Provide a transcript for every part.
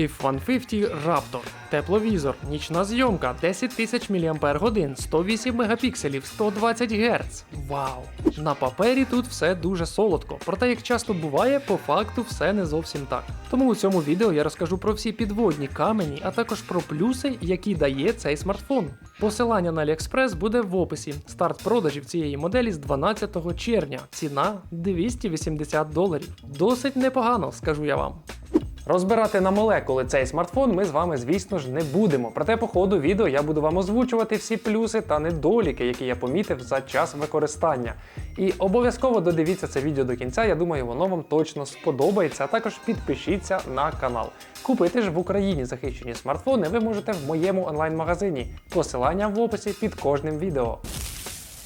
F-150 Raptor. Тепловізор, нічна зйомка, 10 тисяч мАч, 108 мегапікселів, 120 Гц. Вау! На папері тут все дуже солодко, проте, як часто буває, по факту все не зовсім так. Тому у цьому відео я розкажу про всі підводні камені, а також про плюси, які дає цей смартфон. Посилання на AliExpress буде в описі. Старт продажів цієї моделі з 12 червня. Ціна 280 доларів. Досить непогано, скажу я вам. Розбирати на молекули цей смартфон ми з вами, звісно ж, не будемо. Проте по ходу відео я буду вам озвучувати всі плюси та недоліки, які я помітив за час використання. І обов'язково додивіться це відео до кінця, я думаю, воно вам точно сподобається. А також підпишіться на канал. Купити ж в Україні захищені смартфони ви можете в моєму онлайн-магазині. Посилання в описі під кожним відео.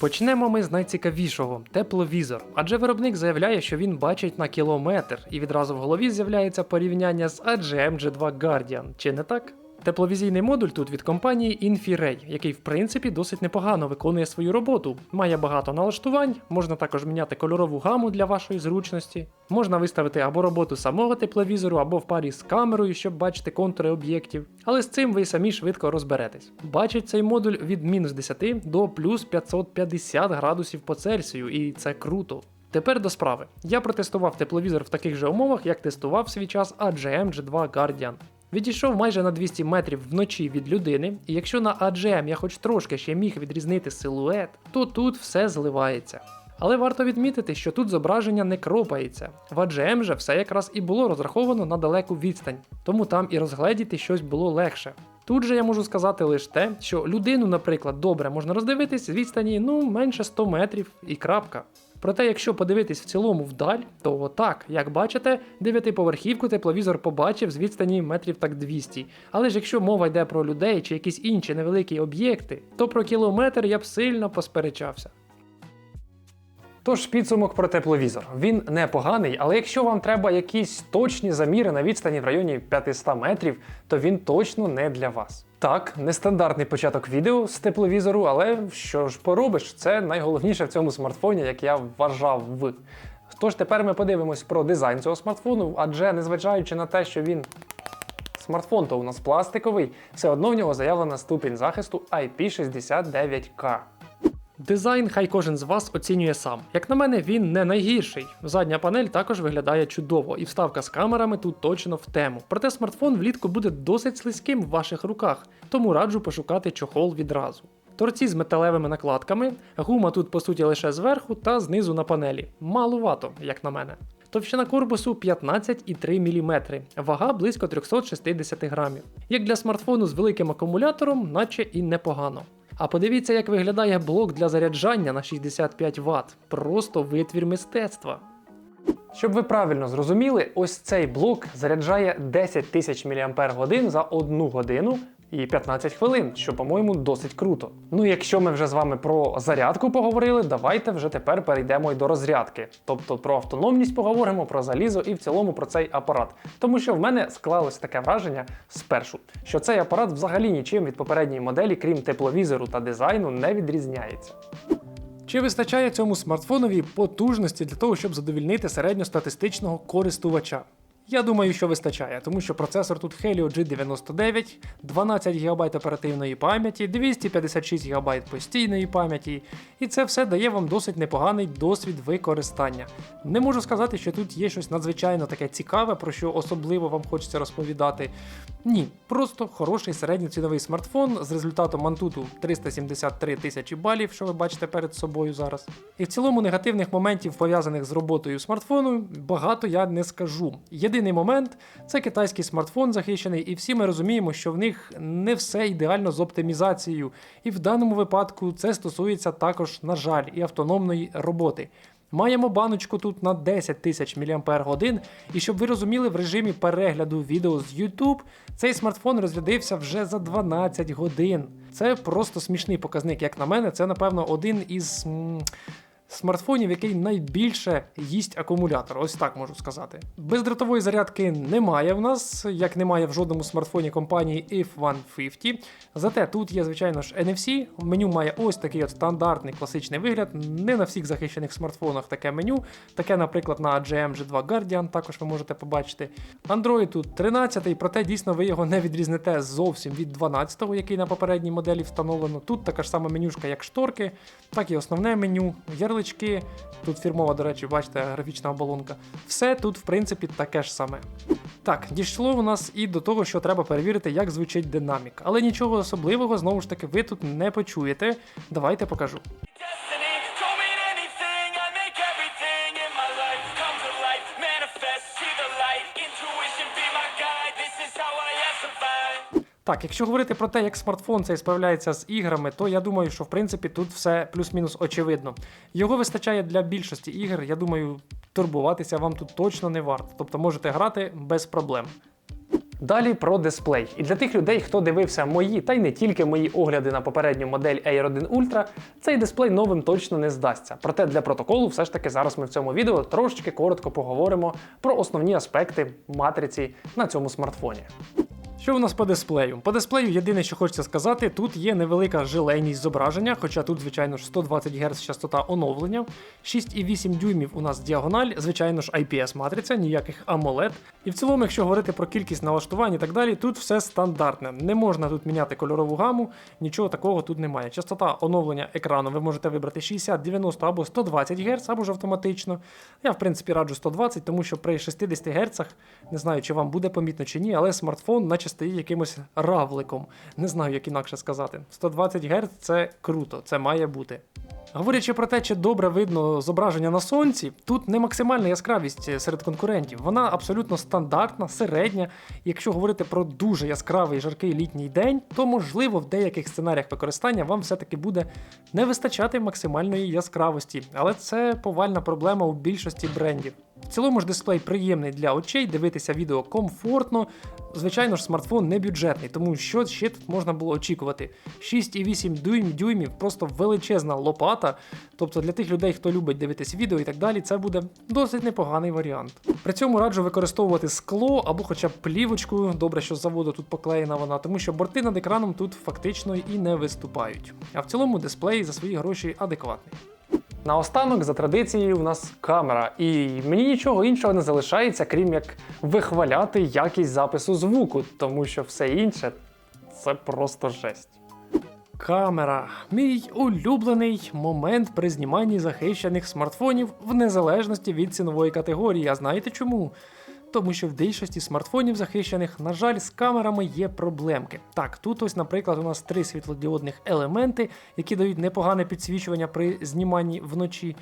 Почнемо ми з найцікавішого тепловізор. Адже виробник заявляє, що він бачить на кілометр, і відразу в голові з'являється порівняння з AGM G2 Guardian. Чи не так? Тепловізійний модуль тут від компанії Infiray, який в принципі досить непогано виконує свою роботу. Має багато налаштувань, можна також міняти кольорову гаму для вашої зручності. Можна виставити або роботу самого тепловізору, або в парі з камерою, щоб бачити контури об'єктів. Але з цим ви самі швидко розберетесь. Бачить цей модуль від мінус 10 до плюс 550 градусів по Цельсію, і це круто. Тепер до справи. Я протестував тепловізор в таких же умовах, як тестував свій час AGM G2 Guardian. Відійшов майже на 200 метрів вночі від людини, і якщо на AGM я хоч трошки ще міг відрізнити силует, то тут все зливається. Але варто відмітити, що тут зображення не кропається. В AGM же все якраз і було розраховано на далеку відстань, тому там і розгледіти щось було легше. Тут же я можу сказати лише те, що людину, наприклад, добре можна роздивитись з відстані ну менше 100 метрів і крапка. Проте, якщо подивитись в цілому вдаль, то так, як бачите, дев'ятиповерхівку тепловізор побачив з відстані метрів так 200. Але ж якщо мова йде про людей чи якісь інші невеликі об'єкти, то про кілометр я б сильно посперечався. Тож підсумок про тепловізор. Він непоганий, але якщо вам треба якісь точні заміри на відстані в районі 500 метрів, то він точно не для вас. Так, нестандартний початок відео з тепловізору, але що ж поробиш, це найголовніше в цьому смартфоні, як я вважав. Тож тепер ми подивимось про дизайн цього смартфону, адже незважаючи на те, що він смартфон то у нас пластиковий, все одно в нього заявлена ступінь захисту IP69K. Дизайн хай кожен з вас оцінює сам. Як на мене, він не найгірший. Задня панель також виглядає чудово, і вставка з камерами тут точно в тему. Проте смартфон влітку буде досить слизьким в ваших руках, тому раджу пошукати чохол відразу. Торці з металевими накладками, гума тут по суті лише зверху та знизу на панелі. Малувато, як на мене. Товщина корпусу 15,3 мм, вага близько 360 грамів. Як для смартфону з великим акумулятором, наче і непогано. А подивіться, як виглядає блок для заряджання на 65 Вт. Просто витвір мистецтва. Щоб ви правильно зрозуміли, ось цей блок заряджає 10 тисяч мАч за 1 годину і 15 хвилин, що, по-моєму, досить круто. Ну, якщо ми вже з вами про зарядку поговорили, давайте вже тепер перейдемо й до розрядки. Тобто про автономність поговоримо, про залізо і в цілому про цей апарат. Тому що в мене склалось таке враження спершу, що цей апарат взагалі нічим від попередньої моделі, крім тепловізору та дизайну, не відрізняється. Чи вистачає цьому смартфонові потужності для того, щоб задовільнити середньостатистичного користувача? Я думаю, що вистачає, тому що процесор тут Helio G99, 12 ГБ оперативної пам'яті, 256 ГБ постійної пам'яті, і це все дає вам досить непоганий досвід використання. Не можу сказати, що тут є щось надзвичайно таке цікаве, про що особливо вам хочеться розповідати. Ні, просто хороший середньоціновий смартфон з результатом Antutu 373 тисячі балів, що ви бачите перед собою зараз. І в цілому негативних моментів, пов'язаних з роботою смартфону, багато я не скажу. Єдиний момент це китайський смартфон захищений, і всі ми розуміємо, що в них не все ідеально з оптимізацією. І в даному випадку це стосується також, на жаль, і автономної роботи. Маємо баночку тут на 10 тисяч мАч, і щоб ви розуміли, в режимі перегляду відео з YouTube цей смартфон розрядився вже за 12 годин. Це просто смішний показник, як на мене. Це, напевно, один із смартфонів, який найбільше їсть акумулятор. Ось так можу сказати. Бездротової зарядки немає в нас, як немає в жодному смартфоні компанії If150. Зате тут є, звичайно ж, NFC. Меню має ось такий от стандартний класичний вигляд. Не на всіх захищених смартфонах таке меню. Таке, наприклад, на GM G2 Guardian також ви можете побачити. Android тут 13, проте дійсно ви його не відрізнете зовсім від 12-го, який на попередній моделі встановлено. Тут така ж сама менюшка, як шторки, так і основне меню, ярлички. Тут фірмова, до речі, бачите, графічна оболонка. Все тут, в принципі, таке ж саме. Так, дійшло у нас і до того, що треба перевірити, як звучить динамік. Але нічого особливого, знову ж таки, ви тут не почуєте. Давайте покажу. Так, якщо говорити про те, як смартфон цей справляється з іграми, то я думаю, що в принципі тут все плюс-мінус очевидно. Його вистачає для більшості ігор. Я думаю, турбуватися вам тут точно не варто. Тобто можете грати без проблем. Далі про дисплей. І для тих людей, хто дивився мої, та й не тільки мої огляди на попередню модель Air 1 Ultra, цей дисплей новим точно не здасться. Проте для протоколу, все ж таки, зараз ми в цьому відео трошечки коротко поговоримо про основні аспекти матриці на цьому смартфоні. Що у нас по дисплею? По дисплею єдине, що хочеться сказати, тут є невелика жилейність зображення, хоча тут, звичайно ж, 120 Гц частота оновлення, 6,8 дюймів у нас діагональ, звичайно ж, IPS-матриця, ніяких AMOLED. І в цілому, якщо говорити про кількість налаштувань і так далі, тут все стандартне. Не можна тут міняти кольорову гаму, нічого такого тут немає. Частота оновлення екрану ви можете вибрати 60, 90 або 120 Гц, або ж автоматично. Я, в принципі, раджу 120, тому що при 60 Гц, не знаю, чи вам буде помітно чи ні, але смартфон, наче стоїть якимось равликом. Не знаю, як інакше сказати. 120 Гц це круто, це має бути. Говорячи про те, чи добре видно зображення на сонці, тут не максимальна яскравість серед конкурентів. Вона абсолютно стандартна, середня. Якщо говорити про дуже яскравий жаркий літній день, то можливо в деяких сценаріях використання вам все-таки буде не вистачати максимальної яскравості, але це повальна проблема у більшості брендів. В цілому ж дисплей приємний для очей, дивитися відео комфортно. Звичайно ж, смартфон не бюджетний, тому що ще тут можна було очікувати. 6,8 дюйм, дюймів, просто величезна лопата. Тобто для тих людей, хто любить дивитись відео і так далі, це буде досить непоганий варіант. При цьому раджу використовувати скло або хоча б плівочку. Добре, що з заводу тут поклеєна вона, тому що борти над екраном тут фактично і не виступають. А в цілому дисплей за свої гроші адекватний. Наостанок, за традицією, в нас камера, і мені нічого іншого не залишається, крім як вихваляти якість запису звуку, тому що все інше це просто жесть. Камера мій улюблений момент при зніманні захищених смартфонів в незалежності від цінової категорії. А знаєте чому? Тому що в більшості смартфонів захищених, на жаль, з камерами є проблемки. Так, тут ось, наприклад, у нас три світлодіодних елементи, які дають непогане підсвічування при зніманні вночі.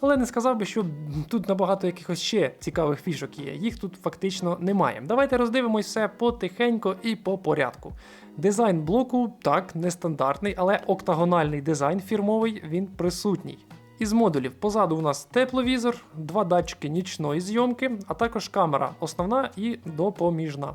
Але не сказав би, що тут набагато якихось ще цікавих фішок є. Їх тут фактично немає. Давайте роздивимось все потихенько і по порядку. Дизайн блоку так, нестандартний, але октагональний дизайн фірмовий він присутній. Із модулів позаду у нас тепловізор, два датчики нічної зйомки, а також камера основна і допоміжна.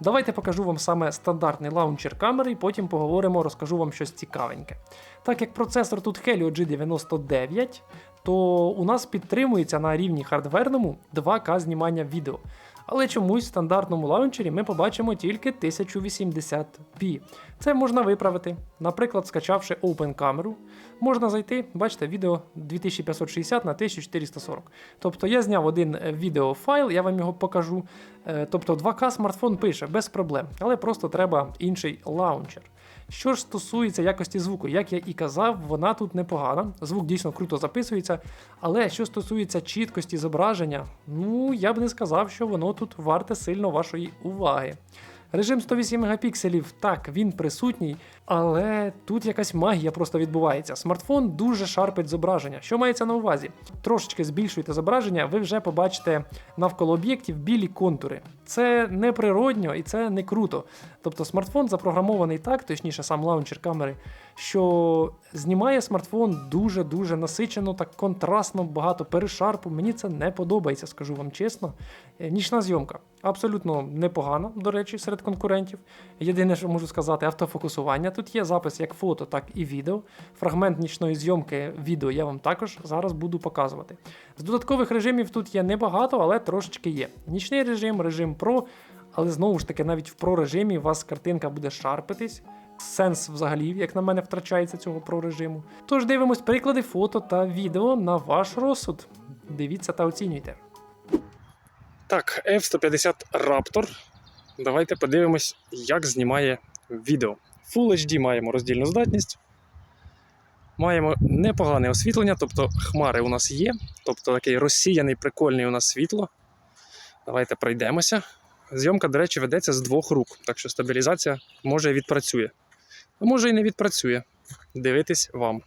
Давайте покажу вам саме стандартний лаунчер камери, і потім поговоримо, розкажу вам щось цікавеньке. Так як процесор тут Helio G99, то у нас підтримується на рівні хардверному 2К знімання відео. Але чомусь в стандартному лаунчері ми побачимо тільки 1080p. Це можна виправити. Наприклад, скачавши Open камеру, можна зайти, бачите, відео 2560 на 1440. Тобто я зняв один е, відеофайл, я вам його покажу. Е, Тобто 2К смартфон пише без проблем, але просто треба інший лаунчер. Що ж стосується якості звуку, як я і казав, вона тут непогана. Звук дійсно круто записується. Але що стосується чіткості зображення, ну я б не сказав, що воно тут варте сильно вашої уваги. Режим 108 мегапікселів, так, він присутній, але тут якась магія просто відбувається. Смартфон дуже шарпить зображення. Що мається на увазі? Трошечки збільшуєте зображення, ви вже побачите навколо об'єктів білі контури. Це не природньо і це не круто. Тобто смартфон запрограмований так, точніше, сам лаунчер камери, що знімає смартфон дуже-дуже насичено, так контрастно, багато перешарпу. Мені це не подобається, скажу вам чесно. Е, Нічна зйомка абсолютно непогана, до речі, серед конкурентів. Єдине, що можу сказати, автофокусування. Тут є запис як фото, так і відео. Фрагмент нічної зйомки відео я вам також зараз буду показувати. З додаткових режимів тут є небагато, але трошечки є. Нічний режим, режим Pro, але знову ж таки, навіть в Pro режимі у вас картинка буде шарпитись. Сенс взагалі, як на мене, втрачається цього Pro режиму. Тож дивимось приклади фото та відео на ваш розсуд. Дивіться та оцінюйте. Так, F-150 Raptor. Давайте подивимось, як знімає відео. Full HD маємо роздільну здатність. Маємо непогане освітлення, тобто хмари у нас є. Тобто такий розсіяний, прикольний у нас світло. Давайте пройдемося. Зйомка, до речі, ведеться з двох рук, так що стабілізація може і відпрацює. А може і не відпрацює. Дивитись вам.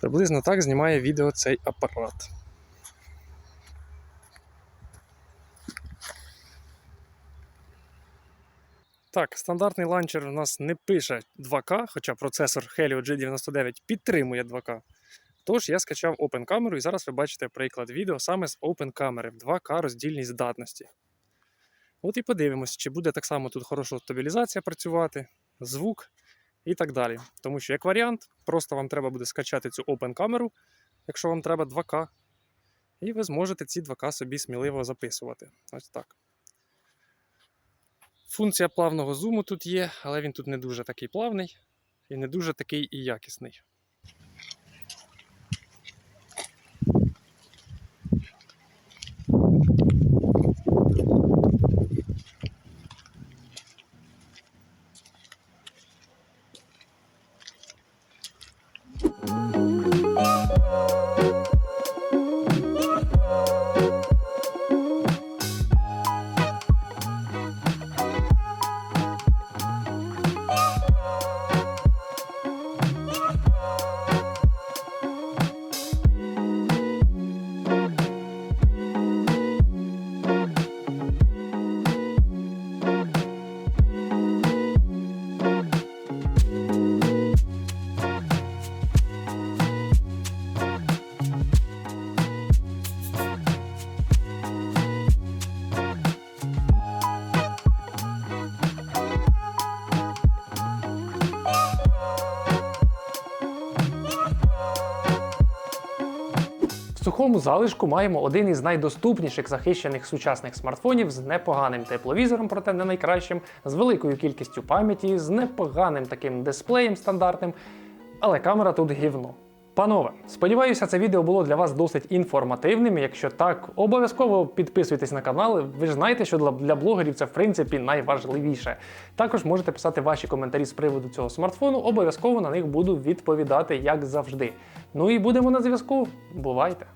Приблизно так знімає відео цей апарат. Так, стандартний ланчер у нас не пише 2К, хоча процесор Helio G99 підтримує 2К. Тож я скачав Open камеру і зараз ви бачите приклад відео саме з Open камери в 2К роздільній здатності. От і подивимось, чи буде так само тут хороша стабілізація працювати, звук і так далі. Тому що, як варіант, просто вам треба буде скачати цю Open камеру, якщо вам треба 2К, і ви зможете ці 2К собі сміливо записувати. Ось так. Функція плавного зуму тут є, але він тут не дуже такий плавний і не дуже такий і якісний. В залишку маємо один із найдоступніших захищених сучасних смартфонів з непоганим тепловізором, проте не найкращим, з великою кількістю пам'яті, з непоганим таким дисплеєм стандартним. Але камера тут гівно. Панове, сподіваюся, це відео було для вас досить інформативним. Якщо так, обов'язково підписуйтесь на канал. Ви ж знаєте, що для блогерів це в принципі найважливіше. Також можете писати ваші коментарі з приводу цього смартфону. Обов'язково на них буду відповідати, як завжди. Ну і будемо на зв'язку. Бувайте!